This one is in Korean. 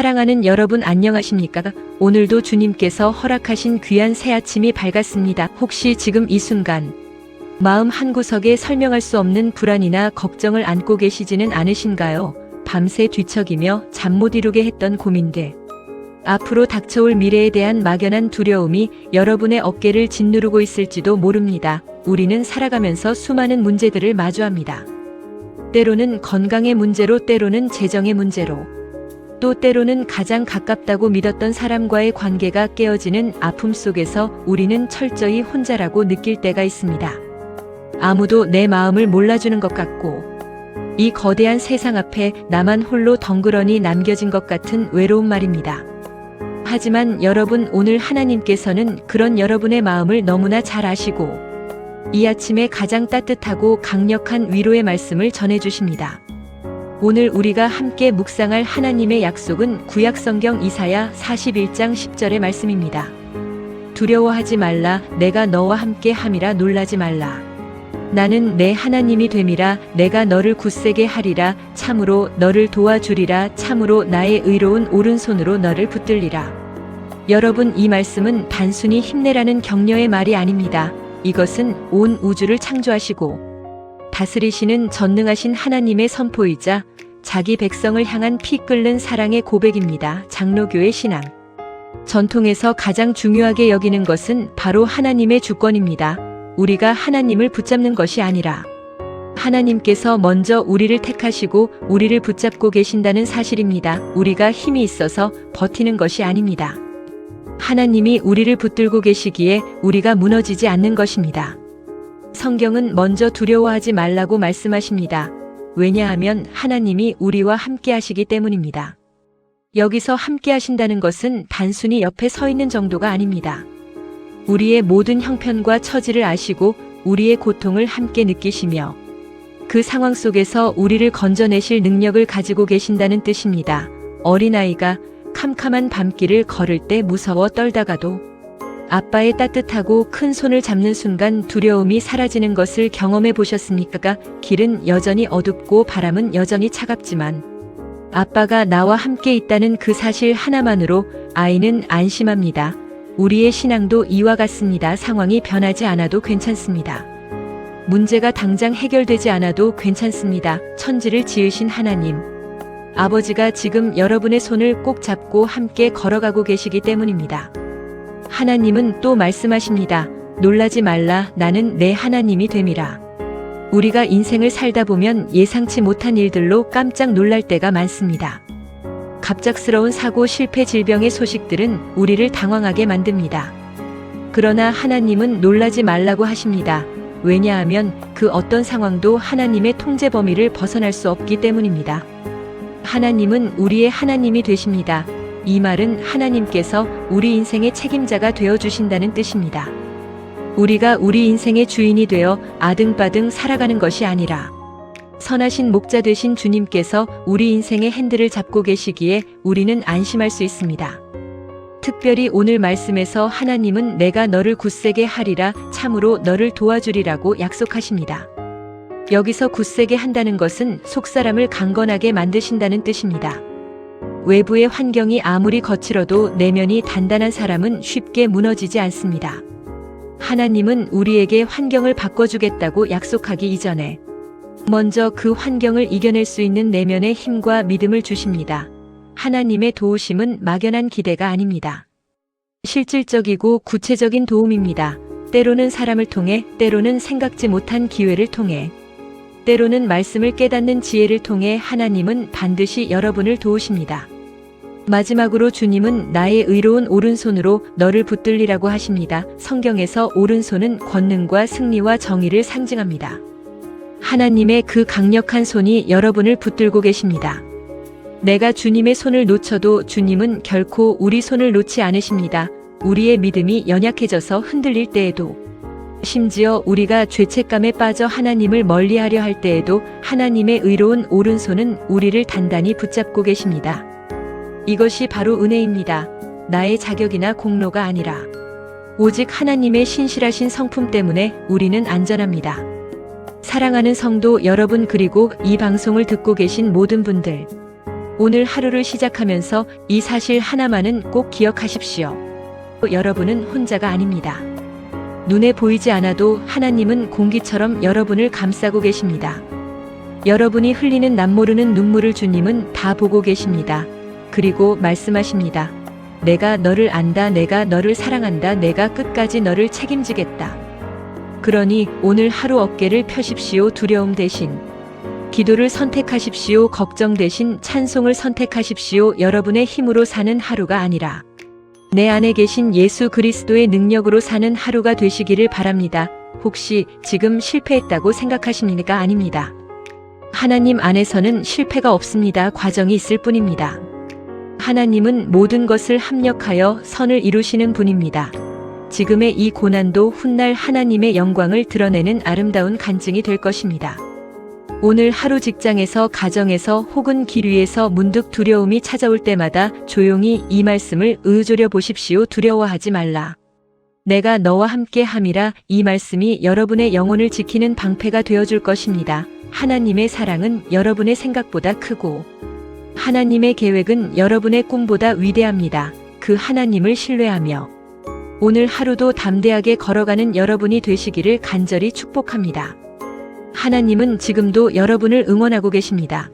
사랑하는 여러분 안녕하십니까? 오늘도 주님께서 허락하신 귀한 새 아침이 밝았습니다. 혹시 지금 이 순간 마음 한구석에 설명할 수 없는 불안이나 걱정을 안고 계시지는 않으신가요? 밤새 뒤척이며 잠 못 이루게 했던 고민들. 앞으로 닥쳐올 미래에 대한 막연한 두려움이 여러분의 어깨를 짓누르고 있을지도 모릅니다. 우리는 살아가면서 수많은 문제들을 마주합니다. 때로는 건강의 문제로 때로는 재정의 문제로 또 때로는 가장 가깝다고 믿었던 사람과의 관계가 깨어지는 아픔 속에서 우리는 철저히 혼자라고 느낄 때가 있습니다. 아무도 내 마음을 몰라주는 것 같고 이 거대한 세상 앞에 나만 홀로 덩그러니 남겨진 것 같은 외로운 말입니다. 하지만 여러분 오늘 하나님께서는 그런 여러분의 마음을 너무나 잘 아시고 이 아침에 가장 따뜻하고 강력한 위로의 말씀을 전해주십니다. 오늘 우리가 함께 묵상할 하나님의 약속은 구약성경 이사야 41장 10절의 말씀입니다. 두려워하지 말라 내가 너와 함께 함이라 놀라지 말라. 나는 내 하나님이 됨이라 내가 너를 굳세게 하리라 참으로 너를 도와주리라 참으로 나의 의로운 오른손으로 너를 붙들리라. 여러분 이 말씀은 단순히 힘내라는 격려의 말이 아닙니다. 이것은 온 우주를 창조하시고 다스리시는 전능하신 하나님의 선포이자 자기 백성을 향한 피 끓는 사랑의 고백입니다. 장로교의 신앙. 전통에서 가장 중요하게 여기는 것은 바로 하나님의 주권입니다. 우리가 하나님을 붙잡는 것이 아니라 하나님께서 먼저 우리를 택하시고 우리를 붙잡고 계신다는 사실입니다. 우리가 힘이 있어서 버티는 것이 아닙니다. 하나님이 우리를 붙들고 계시기에 우리가 무너지지 않는 것입니다. 성경은 먼저 두려워하지 말라고 말씀하십니다. 왜냐하면 하나님이 우리와 함께 하시기 때문입니다. 여기서 함께 하신다는 것은 단순히 옆에 서 있는 정도가 아닙니다. 우리의 모든 형편과 처지를 아시고 우리의 고통을 함께 느끼시며 그 상황 속에서 우리를 건져내실 능력을 가지고 계신다는 뜻입니다. 어린아이가 캄캄한 밤길을 걸을 때 무서워 떨다가도 아빠의 따뜻하고 큰 손을 잡는 순간 두려움이 사라지는 것을 경험해 보셨습니까? 길은 여전히 어둡고 바람은 여전히 차갑지만 아빠가 나와 함께 있다는 그 사실 하나만으로 아이는 안심합니다. 우리의 신앙도 이와 같습니다. 상황이 변하지 않아도 괜찮습니다. 문제가 당장 해결되지 않아도 괜찮습니다. 천지를 지으신 하나님. 아버지가 지금 여러분의 손을 꼭 잡고 함께 걸어가고 계시기 때문입니다. 하나님은 또 말씀하십니다. 놀라지 말라. 나는 내 하나님이 됨이라. 우리가 인생을 살다 보면 예상치 못한 일들로 깜짝 놀랄 때가 많습니다. 갑작스러운 사고, 실패, 질병의 소식들은 우리를 당황하게 만듭니다. 그러나 하나님은 놀라지 말라고 하십니다. 왜냐하면 그 어떤 상황도 하나님의 통제 범위를 벗어날 수 없기 때문입니다. 하나님은 우리의 하나님이 되십니다. 이 말은 하나님께서 우리 인생의 책임자가 되어 주신다는 뜻입니다. 우리가 우리 인생의 주인이 되어 아등바등 살아가는 것이 아니라 선하신 목자 되신 주님께서 우리 인생의 핸들을 잡고 계시기에 우리는 안심할 수 있습니다. 특별히 오늘 말씀에서 하나님은 내가 너를 굳세게 하리라 참으로 너를 도와주리라고 약속하십니다. 여기서 굳세게 한다는 것은 속사람을 강건하게 만드신다는 뜻입니다. 외부의 환경이 아무리 거칠어도 내면이 단단한 사람은 쉽게 무너지지 않습니다. 하나님은 우리에게 환경을 바꿔주겠다고 약속하기 이전에 먼저 그 환경을 이겨낼 수 있는 내면의 힘과 믿음을 주십니다. 하나님의 도우심은 막연한 기대가 아닙니다. 실질적이고 구체적인 도움입니다. 때로는 사람을 통해, 때로는 생각지 못한 기회를 통해, 때로는 말씀을 깨닫는 지혜를 통해 하나님은 반드시 여러분을 도우십니다. 마지막으로 주님은 나의 의로운 오른손으로 너를 붙들리라고 하십니다. 성경에서 오른손은 권능과 승리와 정의를 상징합니다. 하나님의 그 강력한 손이 여러분을 붙들고 계십니다. 내가 주님의 손을 놓쳐도 주님은 결코 우리 손을 놓지 않으십니다. 우리의 믿음이 연약해져서 흔들릴 때에도 심지어 우리가 죄책감에 빠져 하나님을 멀리하려 할 때에도 하나님의 의로운 오른손은 우리를 단단히 붙잡고 계십니다. 이것이 바로 은혜입니다. 나의 자격이나 공로가 아니라 오직 하나님의 신실하신 성품 때문에 우리는 안전합니다. 사랑하는 성도 여러분 그리고 이 방송을 듣고 계신 모든 분들 오늘 하루를 시작하면서 이 사실 하나만은 꼭 기억하십시오. 여러분은 혼자가 아닙니다. 눈에 보이지 않아도 하나님은 공기처럼 여러분을 감싸고 계십니다. 여러분이 흘리는 남모르는 눈물을 주님은 다 보고 계십니다. 그리고 말씀하십니다. 내가 너를 안다, 내가 너를 사랑한다, 내가 끝까지 너를 책임지겠다. 그러니 오늘 하루 어깨를 펴십시오, 두려움 대신. 기도를 선택하십시오, 걱정 대신 찬송을 선택하십시오, 여러분의 힘으로 사는 하루가 아니라. 내 안에 계신 예수 그리스도의 능력으로 사는 하루가 되시기를 바랍니다. 혹시 지금 실패했다고 생각하십니까? 아닙니다. 하나님 안에서는 실패가 없습니다. 과정이 있을 뿐입니다. 하나님은 모든 것을 합력하여 선을 이루시는 분입니다. 지금의 이 고난도 훗날 하나님의 영광을 드러내는 아름다운 간증이 될 것입니다. 오늘 하루 직장에서 가정에서 혹은 길 위에서 문득 두려움이 찾아올 때마다 조용히 이 말씀을 의조려 보십시오. 두려워하지 말라. 내가 너와 함께 함이라 이 말씀이 여러분의 영혼을 지키는 방패가 되어줄 것입니다. 하나님의 사랑은 여러분의 생각보다 크고 하나님의 계획은 여러분의 꿈보다 위대합니다. 그 하나님을 신뢰하며 오늘 하루도 담대하게 걸어가는 여러분이 되시기를 간절히 축복합니다. 하나님은 지금도 여러분을 응원하고 계십니다.